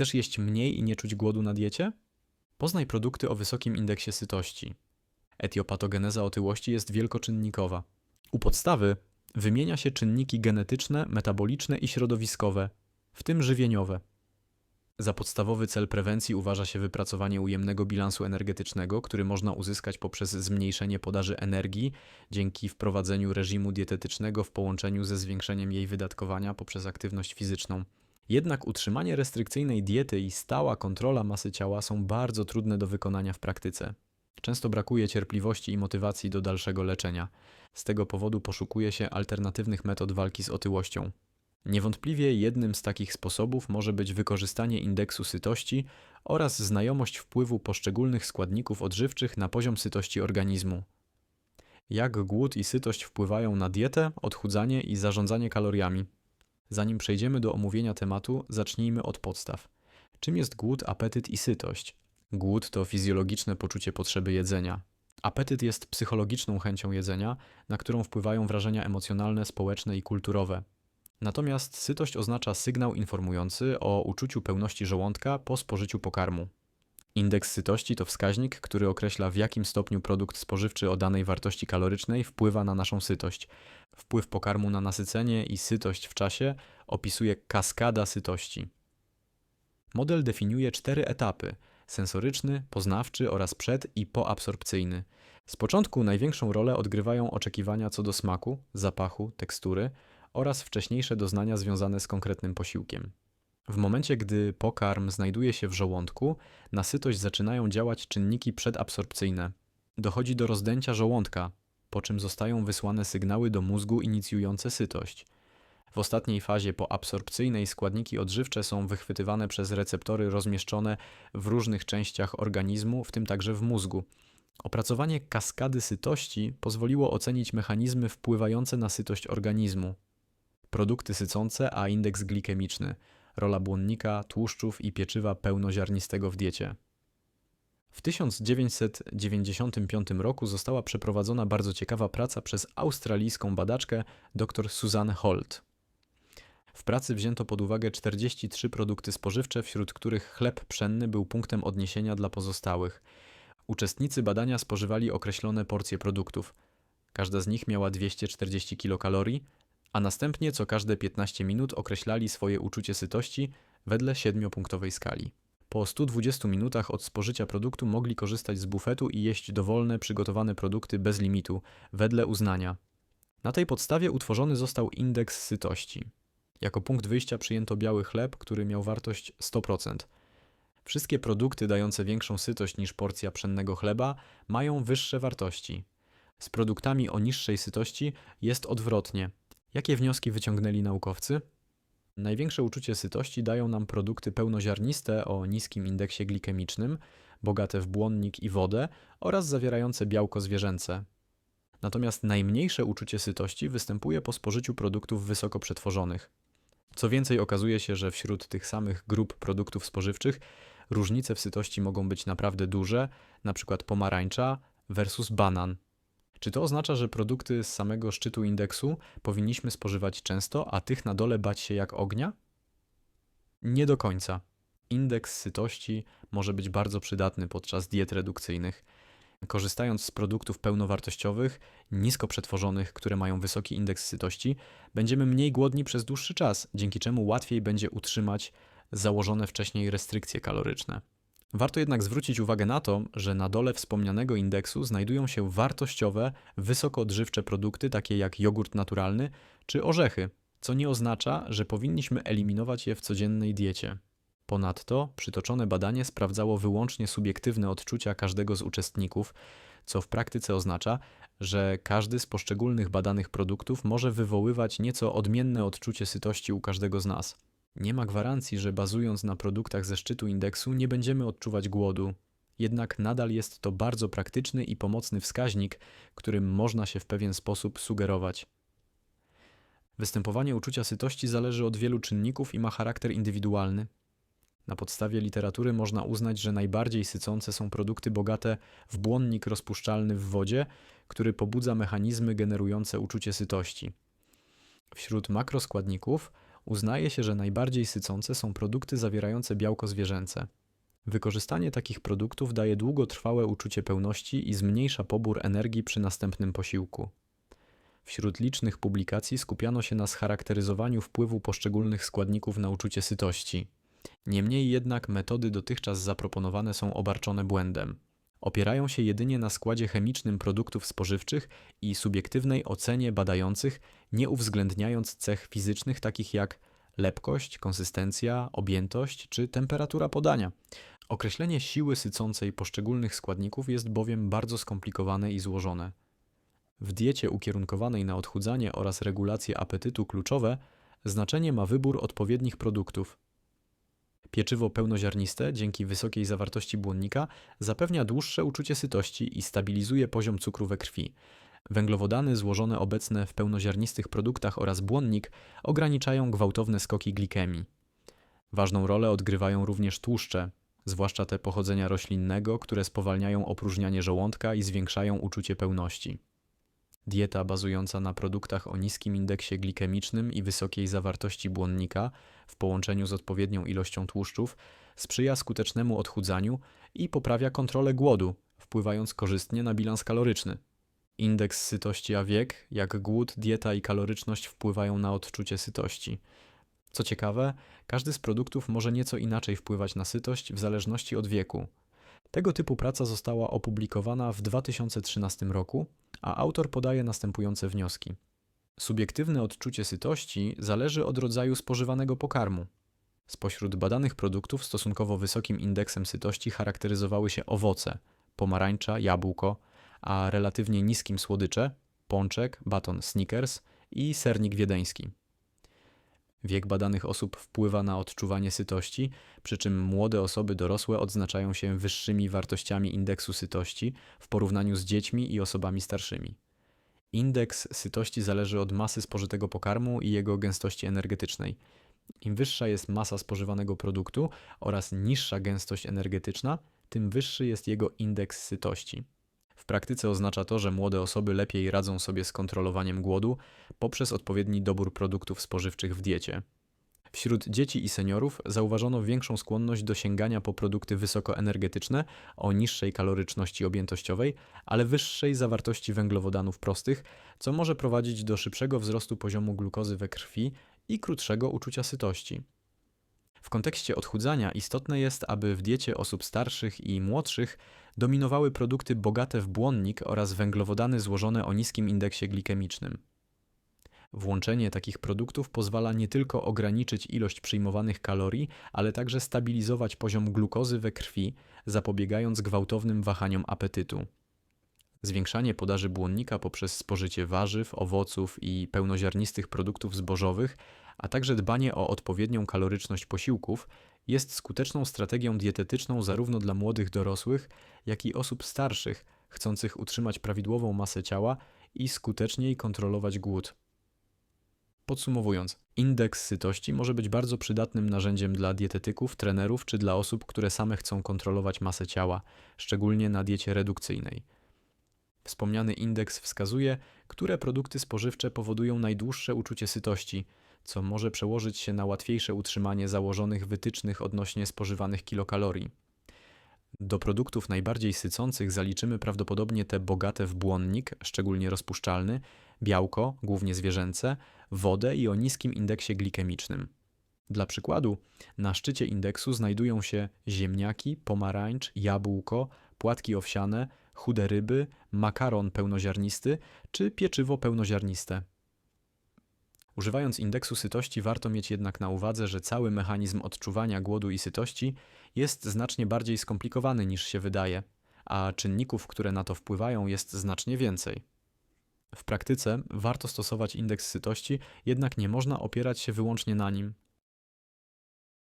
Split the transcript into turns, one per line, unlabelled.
Chcesz jeść mniej i nie czuć głodu na diecie? Poznaj produkty o wysokim indeksie sytości. Etiopatogeneza otyłości jest wielkoczynnikowa. U podstawy wymienia się czynniki genetyczne, metaboliczne i środowiskowe, w tym żywieniowe. Za podstawowy cel prewencji uważa się wypracowanie ujemnego bilansu energetycznego, który można uzyskać poprzez zmniejszenie podaży energii dzięki wprowadzeniu reżimu dietetycznego w połączeniu ze zwiększeniem jej wydatkowania poprzez aktywność fizyczną. Jednak utrzymanie restrykcyjnej diety i stała kontrola masy ciała są bardzo trudne do wykonania w praktyce. Często brakuje cierpliwości i motywacji do dalszego leczenia. Z tego powodu poszukuje się alternatywnych metod walki z otyłością. Niewątpliwie jednym z takich sposobów może być wykorzystanie indeksu sytości oraz znajomość wpływu poszczególnych składników odżywczych na poziom sytości organizmu. Jak głód i sytość wpływają na dietę, odchudzanie i zarządzanie kaloriami. Zanim przejdziemy do omówienia tematu, zacznijmy od podstaw. Czym jest głód, apetyt i sytość? Głód to fizjologiczne poczucie potrzeby jedzenia. Apetyt jest psychologiczną chęcią jedzenia, na którą wpływają wrażenia emocjonalne, społeczne i kulturowe. Natomiast sytość oznacza sygnał informujący o uczuciu pełności żołądka po spożyciu pokarmu. Indeks sytości to wskaźnik, który określa w jakim stopniu produkt spożywczy o danej wartości kalorycznej wpływa na naszą sytość. Wpływ pokarmu na nasycenie i sytość w czasie opisuje kaskada sytości. Model definiuje cztery etapy: sensoryczny, poznawczy oraz przed i poabsorpcyjny. Z początku największą rolę odgrywają oczekiwania co do smaku, zapachu, tekstury oraz wcześniejsze doznania związane z konkretnym posiłkiem. W momencie, gdy pokarm znajduje się w żołądku, na sytość zaczynają działać czynniki przedabsorpcyjne. Dochodzi do rozdęcia żołądka, po czym zostają wysłane sygnały do mózgu inicjujące sytość. W ostatniej fazie poabsorpcyjnej składniki odżywcze są wychwytywane przez receptory rozmieszczone w różnych częściach organizmu, w tym także w mózgu. Opracowanie kaskady sytości pozwoliło ocenić mechanizmy wpływające na sytość organizmu. Produkty sycące, a indeks glikemiczny, rola błonnika, tłuszczów i pieczywa pełnoziarnistego w diecie. W 1995 roku została przeprowadzona bardzo ciekawa praca przez australijską badaczkę dr Suzanne Holt. W pracy wzięto pod uwagę 43 produkty spożywcze, wśród których chleb pszenny był punktem odniesienia dla pozostałych. Uczestnicy badania spożywali określone porcje produktów. Każda z nich miała 240 kilokalorii, a następnie co każde 15 minut określali swoje uczucie sytości wedle siedmiopunktowej skali. Po 120 minutach od spożycia produktu mogli korzystać z bufetu i jeść dowolne, przygotowane produkty bez limitu, wedle uznania. Na tej podstawie utworzony został indeks sytości. Jako punkt wyjścia przyjęto biały chleb, który miał wartość 100%. Wszystkie produkty dające większą sytość niż porcja pszennego chleba mają wyższe wartości. Z produktami o niższej sytości jest odwrotnie. Jakie wnioski wyciągnęli naukowcy? Największe uczucie sytości dają nam produkty pełnoziarniste o niskim indeksie glikemicznym, bogate w błonnik i wodę oraz zawierające białko zwierzęce. Natomiast najmniejsze uczucie sytości występuje po spożyciu produktów wysoko przetworzonych. Co więcej, okazuje się, że wśród tych samych grup produktów spożywczych różnice w sytości mogą być naprawdę duże, np. pomarańcza versus banan. Czy to oznacza, że produkty z samego szczytu indeksu powinniśmy spożywać często, a tych na dole bać się jak ognia? Nie do końca. Indeks sytości może być bardzo przydatny podczas diet redukcyjnych. Korzystając z produktów pełnowartościowych, nisko przetworzonych, które mają wysoki indeks sytości, będziemy mniej głodni przez dłuższy czas, dzięki czemu łatwiej będzie utrzymać założone wcześniej restrykcje kaloryczne. Warto jednak zwrócić uwagę na to, że na dole wspomnianego indeksu znajdują się wartościowe, wysoko odżywcze produkty takie jak jogurt naturalny czy orzechy, co nie oznacza, że powinniśmy eliminować je w codziennej diecie. Ponadto przytoczone badanie sprawdzało wyłącznie subiektywne odczucia każdego z uczestników, co w praktyce oznacza, że każdy z poszczególnych badanych produktów może wywoływać nieco odmienne odczucie sytości u każdego z nas. Nie ma gwarancji, że bazując na produktach ze szczytu indeksu nie będziemy odczuwać głodu. Jednak nadal jest to bardzo praktyczny i pomocny wskaźnik, którym można się w pewien sposób sugerować. Występowanie uczucia sytości zależy od wielu czynników i ma charakter indywidualny. Na podstawie literatury można uznać, że najbardziej sycące są produkty bogate w błonnik rozpuszczalny w wodzie, który pobudza mechanizmy generujące uczucie sytości. Wśród makroskładników uznaje się, że najbardziej sycące są produkty zawierające białko zwierzęce. Wykorzystanie takich produktów daje długotrwałe uczucie pełności i zmniejsza pobór energii przy następnym posiłku. Wśród licznych publikacji skupiano się na scharakteryzowaniu wpływu poszczególnych składników na uczucie sytości. Niemniej jednak metody dotychczas zaproponowane są obarczone błędem. Opierają się jedynie na składzie chemicznym produktów spożywczych i subiektywnej ocenie badających, nie uwzględniając cech fizycznych takich jak lepkość, konsystencja, objętość czy temperatura podania. Określenie siły sycącej poszczególnych składników jest bowiem bardzo skomplikowane i złożone. W diecie ukierunkowanej na odchudzanie oraz regulację apetytu kluczowe znaczenie ma wybór odpowiednich produktów. Pieczywo pełnoziarniste, dzięki wysokiej zawartości błonnika, zapewnia dłuższe uczucie sytości i stabilizuje poziom cukru we krwi. Węglowodany złożone obecne w pełnoziarnistych produktach oraz błonnik ograniczają gwałtowne skoki glikemii. Ważną rolę odgrywają również tłuszcze, zwłaszcza te pochodzenia roślinnego, które spowalniają opróżnianie żołądka i zwiększają uczucie pełności. Dieta bazująca na produktach o niskim indeksie glikemicznym i wysokiej zawartości błonnika w połączeniu z odpowiednią ilością tłuszczów sprzyja skutecznemu odchudzaniu i poprawia kontrolę głodu, wpływając korzystnie na bilans kaloryczny. Indeks sytości a wiek, jak głód, dieta i kaloryczność wpływają na odczucie sytości. Co ciekawe, każdy z produktów może nieco inaczej wpływać na sytość w zależności od wieku. Tego typu praca została opublikowana w 2013 roku, a autor podaje następujące wnioski. Subiektywne odczucie sytości zależy od rodzaju spożywanego pokarmu. Spośród badanych produktów stosunkowo wysokim indeksem sytości charakteryzowały się owoce, pomarańcza, jabłko, a relatywnie niskim słodycze, pączek, baton Snickers i sernik wiedeński. Wiek badanych osób wpływa na odczuwanie sytości, przy czym młode osoby dorosłe odznaczają się wyższymi wartościami indeksu sytości w porównaniu z dziećmi i osobami starszymi. Indeks sytości zależy od masy spożytego pokarmu i jego gęstości energetycznej. Im wyższa jest masa spożywanego produktu oraz niższa gęstość energetyczna, tym wyższy jest jego indeks sytości. W praktyce oznacza to, że młode osoby lepiej radzą sobie z kontrolowaniem głodu poprzez odpowiedni dobór produktów spożywczych w diecie. Wśród dzieci i seniorów zauważono większą skłonność do sięgania po produkty wysokoenergetyczne o niższej kaloryczności objętościowej, ale wyższej zawartości węglowodanów prostych, co może prowadzić do szybszego wzrostu poziomu glukozy we krwi i krótszego uczucia sytości. W kontekście odchudzania istotne jest, aby w diecie osób starszych i młodszych dominowały produkty bogate w błonnik oraz węglowodany złożone o niskim indeksie glikemicznym. Włączenie takich produktów pozwala nie tylko ograniczyć ilość przyjmowanych kalorii, ale także stabilizować poziom glukozy we krwi, zapobiegając gwałtownym wahaniom apetytu. Zwiększanie podaży błonnika poprzez spożycie warzyw, owoców i pełnoziarnistych produktów zbożowych, a także dbanie o odpowiednią kaloryczność posiłków jest skuteczną strategią dietetyczną zarówno dla młodych dorosłych, jak i osób starszych, chcących utrzymać prawidłową masę ciała i skuteczniej kontrolować głód. Podsumowując, indeks sytości może być bardzo przydatnym narzędziem dla dietetyków, trenerów czy dla osób, które same chcą kontrolować masę ciała, szczególnie na diecie redukcyjnej. Wspomniany indeks wskazuje, które produkty spożywcze powodują najdłuższe uczucie sytości, co może przełożyć się na łatwiejsze utrzymanie założonych wytycznych odnośnie spożywanych kilokalorii. Do produktów najbardziej sycących zaliczymy prawdopodobnie te bogate w błonnik, szczególnie rozpuszczalny, białko, głównie zwierzęce, wodę i o niskim indeksie glikemicznym. Dla przykładu, na szczycie indeksu znajdują się ziemniaki, pomarańcz, jabłko, płatki owsiane, chude ryby, makaron pełnoziarnisty czy pieczywo pełnoziarniste. Używając indeksu sytości, warto mieć jednak na uwadze, że cały mechanizm odczuwania głodu i sytości jest znacznie bardziej skomplikowany niż się wydaje, a czynników, które na to wpływają, jest znacznie więcej. W praktyce warto stosować indeks sytości, jednak nie można opierać się wyłącznie na nim,